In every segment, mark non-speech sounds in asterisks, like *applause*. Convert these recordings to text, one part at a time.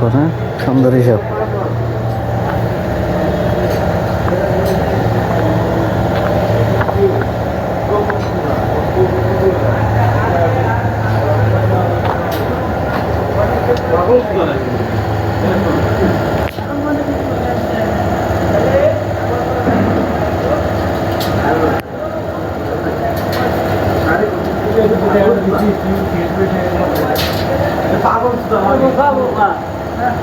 করে সুন্দর হিসাব। কাজ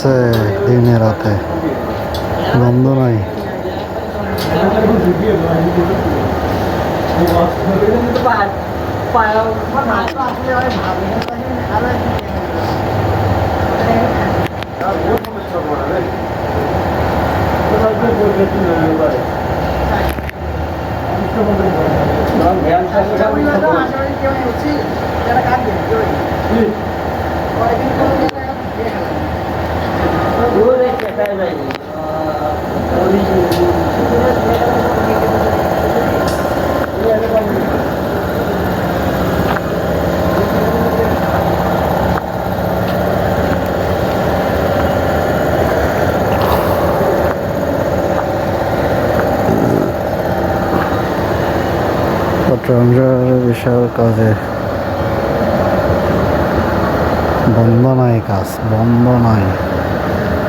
চলতেছে দিনে রাতে বন্ধ নাই চট্টগ্রাম বিশাল কাজে বন্ধ নাই কাজ বন্ধ নাই।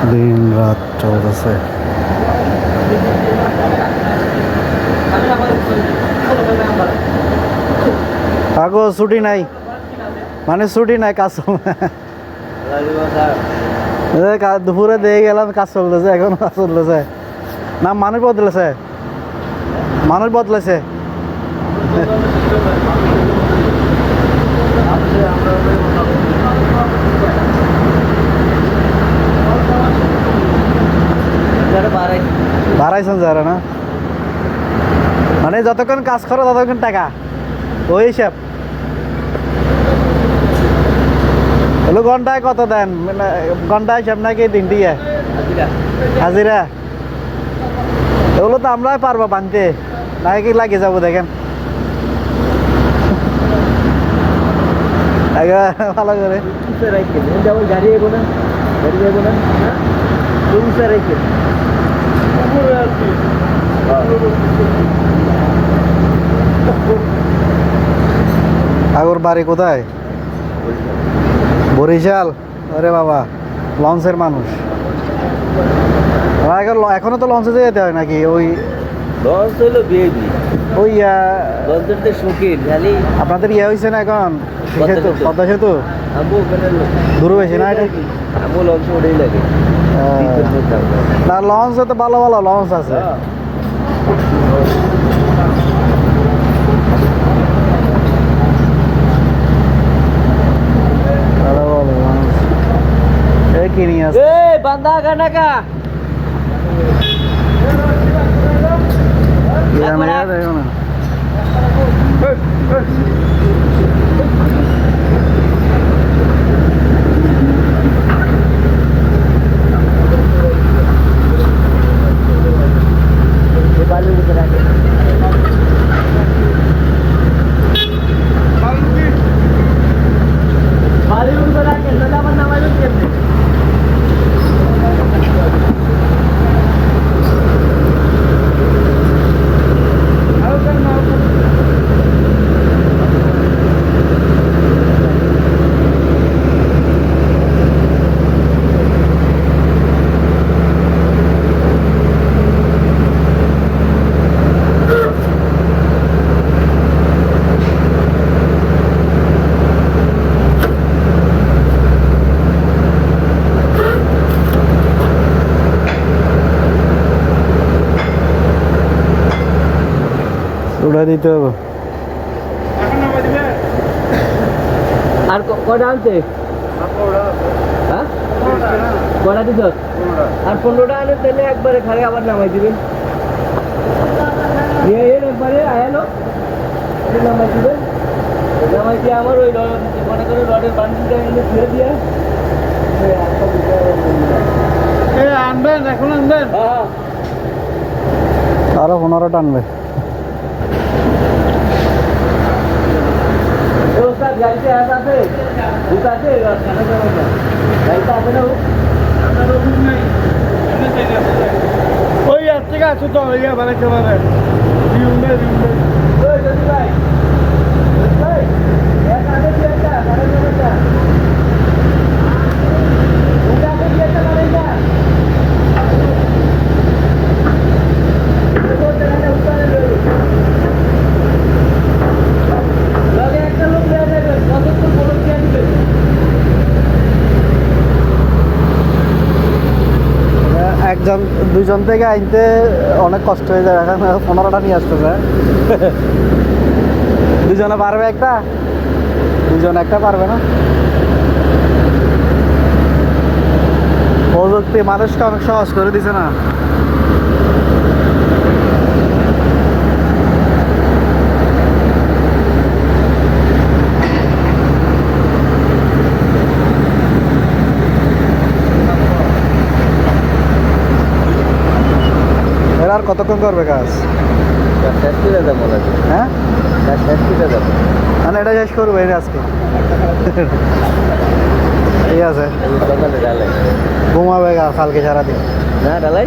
দিন রাত চলতেছে। আগো, ছুটি নাই। মানে ছুটি নাই কাজ দুপুরে দিয়ে গেলাম, কাজ চলতেছে, এখন কাজ চলতেছে। না মানুষ বদলেছে। মানুষ বদলেছে। বাড়াইছেন যারা না মানে যতক্ষণ কাজ করো ততক্ষণ টাকা। ওই হিসাব। হলো ঘন্টায় কত দেন? মানে ঘন্টায় হিসাব নাকি দিন দিয়ে হাজিরা। এগুলো তো আমরাই পারব বানতে। নাকি লাগে যাব দেখেন। ভালো করে। গাড়ি এগো না গাড়ি এগো না রুমসে রেখে *laughs* আগর বাড়ি কোথায়? বরিশাল? আরে বাবা লঞ্চের মানুষ। এখন এখনও তো লঞ্চে যেতে হয় নাকি? ওই লঞ্চ হলো বিএবি ওই লঞ্চের শৌখিন খালি আপনাদের ইয়ে হয়েছে না এখন? পদ্মা সেতু। সেতু। পদ্মা সেতু? দূর হয়েছে না এটা? আমু লঞ্চ ওটাই লাগে। না লঞ্চ তো ভালো ভালো লঞ্চ আছে। হ্যাঁ। ভালো ভালো লঞ্চ এই কিনি আছে बालू की। तरह উড়াই দিতে হবে। আর ক- কয়টা আনছে? হ্যাঁ? কয়টা দিছ? আর পনেরোটা আনে তাহলে একবারে খালে আবার নামাই দিবেন নিয়ে একবারে আয়ালো নামাই দিবেন নামাই দিয়ে আমার ওই মনে করে রডের বান্ডিলটা এনে ছেড়ে দিয়ে। আনবেন এখন আনবেন। হ্যাঁ আরও পনেরো টানবে এ ওস্তাদ গাড়িতে হাত আছে ভূত আছে খানা যাবে না গাড়িতে আছে না ও? ওই আর থেকে আছো তো ইয়া বানাইতে পারে ওই জ্যোতি ভাই ওই, এক আগে দিয়ে একটা, কানে দিয়ে একটা। ভূত আগে দিয়ে একটা কানে যা। এই তোর জায়গাটা উত্তরে রইল। লগে একটা লোক দেয়া যাবে, কতক্ষণ বলদ দিয়ে দিবে? দুইজন থেকে আনতে অনেক কষ্ট হয়ে যায়, এখন পনেরোটা নিয়ে আসতেছে। দুজনে পারবে একটা? দুজন একটা পারবে না? প্রযুক্তি মানুষকে অনেক সহজ করে দিছে না। কতক্ষণ করবে কাজ? হয়। মানে এটা শেষ করব এই আজকে। ঠিক আছে। ঘুমাবে কালকে সারাদিন। না ডালাই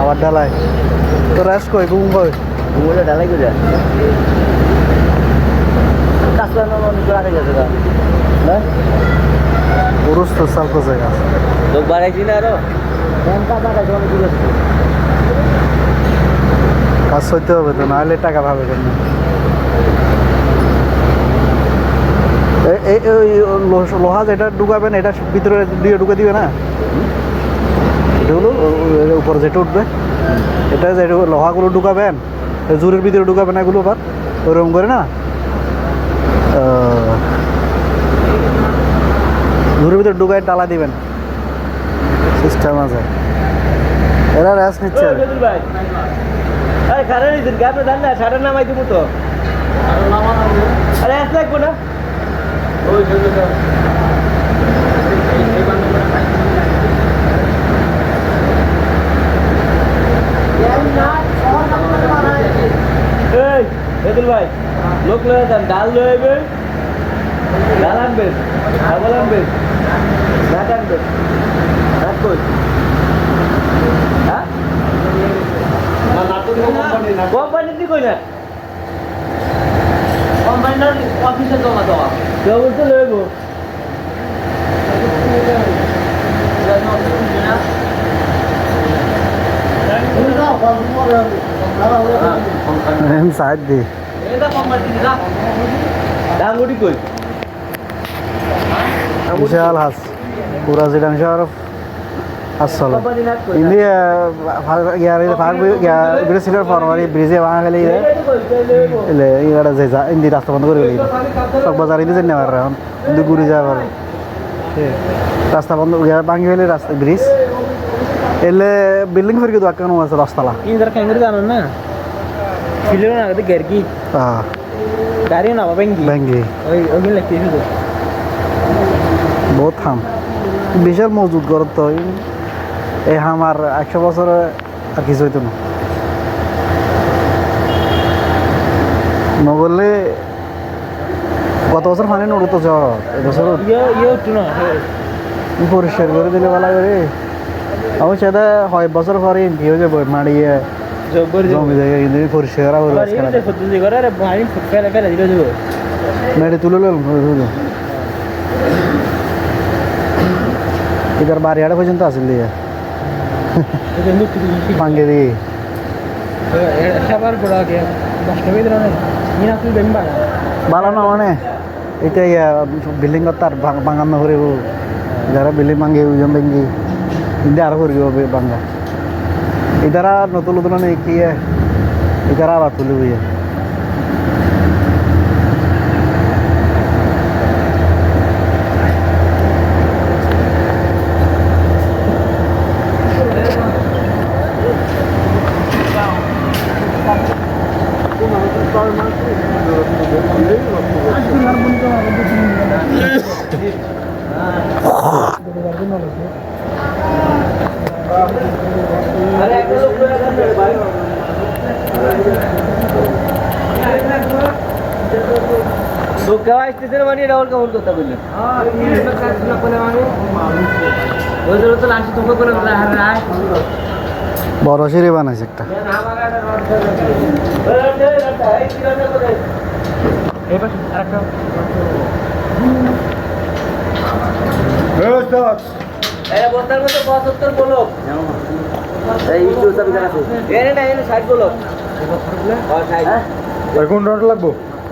আবার ডালায় তো রেস্ট কই, ঘুম কই? ঘুমোলে ডালাই করে পুরুষ তো না আরও। কাজ হইতে হবে তো, নাহলে টাকা পাবে কেন লোহা যেটা ঢুকাবেন, এটা ভিতরে দিয়ে ঢুকে দিবে না? এটা হলো উপরে যেটা উঠবে, এটা যে লোহাগুলো ঢুকাবেন জুরের ভিতরে ঢুকাবেন এগুলো আবার, ওরকম করে না? জুরের ভিতরে ঢুকায় ডালা দিবেন। সিস্টেম আছে। এরা রেস্ট নিচ্ছে। আরে খারাপ নিয়েছেন কি আপনি জান না সাড়ে নামাই দিব তো আরে লাগবো না বেদুল ভাই লোক লয়ে যান ডাল লয়ে আইবেন ডাল আনবেন ছাগল আনবেন নাট আনবেন নাট কই? হ্যাঁ? কোম্পানি দি কই না কোম্পানির অফিসে জমা দেওয়া। কেউ বলতে লইব সাইড দি। বিশাল হাঁস। পুরা জিডাংশ আর అసలు ఇది ఇప్పుడు సిల్వర్ ఫార్మరీ బ్రిడ్జే వాగలి ఇది ఇల్లే ఇక్కడ జైజా ఇంది రాస్తా బంద్ করে গেলি। সব বাজার ইদি জন্য আর রাউন ইদি ঘুরে যাওয়ার রাস্তা বন্ধ ভাঙি গেলে রাস্তা ব্রিজ। এলে বিল্ডিং ফিরকে তো আকানো আছে রাস্তালা ইদার কেঙ্গুরি জানো না? ফিলিও না গদি গেরকি হ্যাঁ গাড়ি না বাবেঙ্গি বেঙ্গি ওই ওই লাগতে বহুত থাম বিশাল মজুদ করতে হয় এই হাম আর একশো বছরে আর কিছু হইতো না। নগরলে গত বছর পানি নড়তো জ্বর এবছর ইয়ে ইয়ে না পরিষ্কার করে দিলে ভালো করে আমি সেটা হয় বছর পরে কি হয়ে যাব মাড়িয়ে জমি জায়গা কিন্তু পরিষ্কার করা হলো তুলে এটার বাড়ি আড়ে পর্যন্ত আসল পাঙ্গে দিয়ে সবার বড় আগে দশটা বেদ রানে ইনা তুই বেম্বা ভালো না মানে এটা ইয়া বিল্ডিং তার বাঙান করে যারা বিল্ডিং ভাঙে ওজন ভেঙ্গি কিন্তু আরও করিব বাঙ্গা এদারা নতুন নতুন কি এদারা আবার তুলে বুঝে তো কেউ আসতেছে না মানে এটা ওর কেমন কথা বললেন বড় সিঁড়ি বানাইছে একটা। বস্তার মধ্যে পঁচাত্তর বলো ষাট বলো কোন রড লাগবো?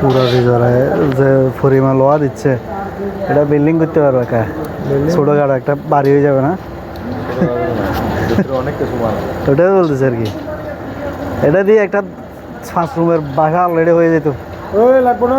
পুরো রিজরে যে পরিমাণ লোয়া দিচ্ছে এটা বিল্ডিং করতে পারবে কা ছোট গাড়ো একটা বাড়ি হয়ে যাবে না? ওটাই বলতেছে আর কি। এটা দিয়ে একটা পাঁচ রুমের বাসা অলরেডি হয়ে যেত। লাগবো না?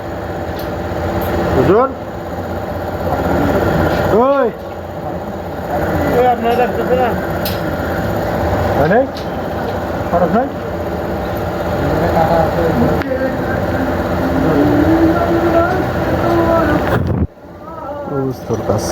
বুঝুন ওই। আপনার রাখতেছে না? হয় খরচ নাই তোর কাছ